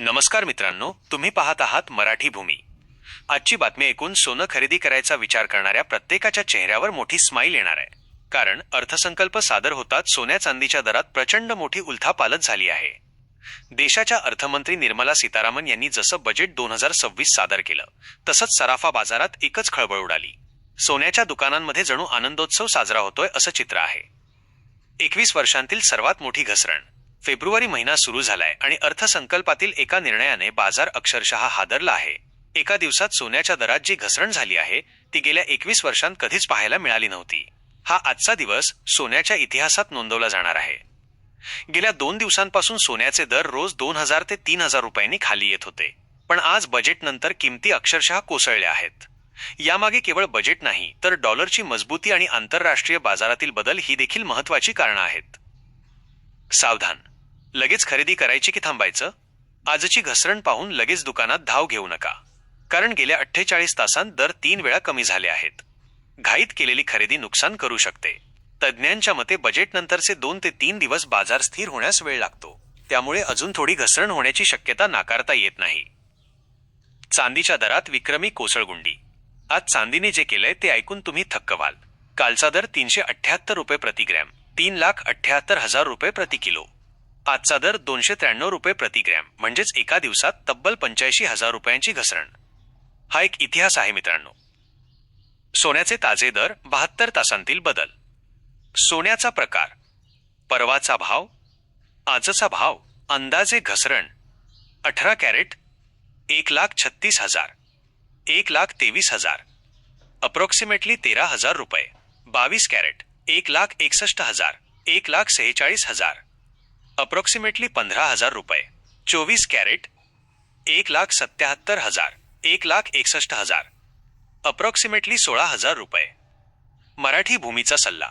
नमस्कार मित्रांनो तुम्ही पाहत आहात मराठी भूमी. आजची बातमी ऐकून सोनं खरेदी करायचा विचार करणाऱ्या प्रत्येकाच्या चेहऱ्यावर मोठी स्माईल येणार आहे. कारण अर्थसंकल्प सादर होताच सोन्या चांदीच्या दरात प्रचंड मोठी उलथापालत झाली आहे. देशाच्या अर्थमंत्री निर्मला सीतारामन यांनी जसं बजेट दोन हजार सव्वीस सादर केलं तसंच सराफा बाजारात एकच खळबळ उडाली. सोन्याच्या दुकानांमध्ये जणू आनंदोत्सव साजरा होतोय असं चित्र आहे. एकवीस वर्षांतील सर्वात मोठी घसरण. फेब्रुवारी महिना सुरू झालाय आणि अर्थसंकल्पातील एका निर्णयाने बाजार अक्षरशः हादरला आहे. एका दिवसात सोन्याच्या दरात जी घसरण झाली आहे ती गेल्या एकवीस वर्षांत कधीच पाहायला मिळाली नव्हती. हा आजचा दिवस सोन्याच्या इतिहासात नोंदवला जाणार आहे. गेल्या दोन दिवसांपासून सोन्याचे दर रोज दोन हजार ते तीन हजार रुपयांनी खाली येत होते. पण आज बजेटनंतर किमती अक्षरशः कोसळल्या आहेत. यामागे केवळ बजेट नाही तर डॉलरची मजबूती आणि आंतरराष्ट्रीय बाजारातील बदल ही देखील महत्वाची कारणं आहेत. सावधान. लगेच खरेदी करायची की थांबायचं? आजची घसरण पाहून लगेच दुकानात धाव घेऊ नका. कारण गेल्या अठ्ठेचाळीस तासांत दर तीन वेळा कमी झाले आहेत. घाईत केलेली खरेदी नुकसान करू शकते. तज्ज्ञांच्या मते बजेटनंतरचे दोन ते तीन दिवस बाजार स्थिर होण्यास वेळ लागतो. त्यामुळे अजून थोडी घसरण होण्याची शक्यता नाकारता येत नाही. चांदीच्या दरात विक्रमी कोसळगुंडी. आज चांदीने जे केलंय ते ऐकून तुम्ही थक्क व्हाल. कालचा दर तीनशे अठ्ठ्याहत्तर रुपये प्रतिग्रॅम तीन लाख अठ्याहत्तर हजार रुपये प्रति किलो. आजचा दर दोनशे त्र्याण्णव रुपये प्रति ग्रॅम म्हणजेच एका दिवसात तब्बल पंच्याऐंशी हजार रुपयांची घसरण. हा एक इतिहास आहे मित्रांनो. सोन्याचे ताजे दर बहात्तर तासांतील बदल. सोन्याचा प्रकार परवाचा भाव आजचा भाव अंदाजे घसरण अठरा कॅरेट एक लाख छत्तीस हजार एक लाख तेवीस हजार अप्रॉक्सिमेटली तेरा हजार रुपये बावीस कॅरेट. एक लाख एकसष्ट हजार एक लाख सेहेचाळीस हजार अप्रॉक्सिमेटली पंधरा हजार रुपये चोवीस कॅरेट एक लाख सत्याहत्तर हजार एक लाख एकसष्ट हजार अप्रॉक्सिमेटली सोळा हजार रुपये. मराठी भूमीचा सल्ला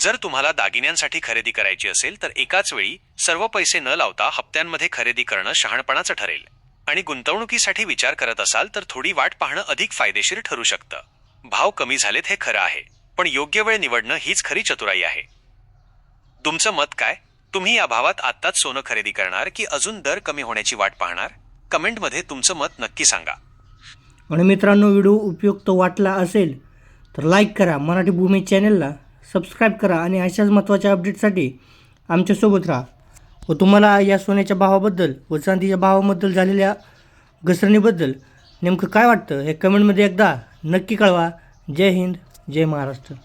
जर तुम्हाला दागिन्यांसाठी खरेदी करायची असेल तर एकाच वेळी सर्व पैसे न लावता हप्त्यांमध्ये खरेदी करणं शहाणपणाचं ठरेल आणि गुंतवणुकीसाठी विचार करत असाल तर थोडी वाट पाहणं अधिक फायदेशीर ठरू शकतं. भाव कमी झालेत हे खरं आहे. पण योग्य वेळ निवडणं हीच खरी चतुराई आहे. तुमचं मत काय? तुम्ही या भावात आत्ताच सोनं खरेदी करणार की अजून दर कमी होण्याची वाट पाहणार? कमेंटमध्ये तुमचं मत नक्की सांगा. आणि मित्रांनो व्हिडिओ उपयुक्त वाटला असेल तर लाईक करा मराठी भूमी चॅनलला सबस्क्राईब करा आणि अशाच महत्त्वाच्या अपडेटसाठी आमच्यासोबत राहा. व तुम्हाला या सोन्याच्या भावाबद्दल व चांदीच्या भावाबद्दल झालेल्या घसरणीबद्दल नेमकं काय वाटतं हे कमेंटमध्ये एकदा नक्की कळवा. जय हिंद. जय महाराष्ट्र.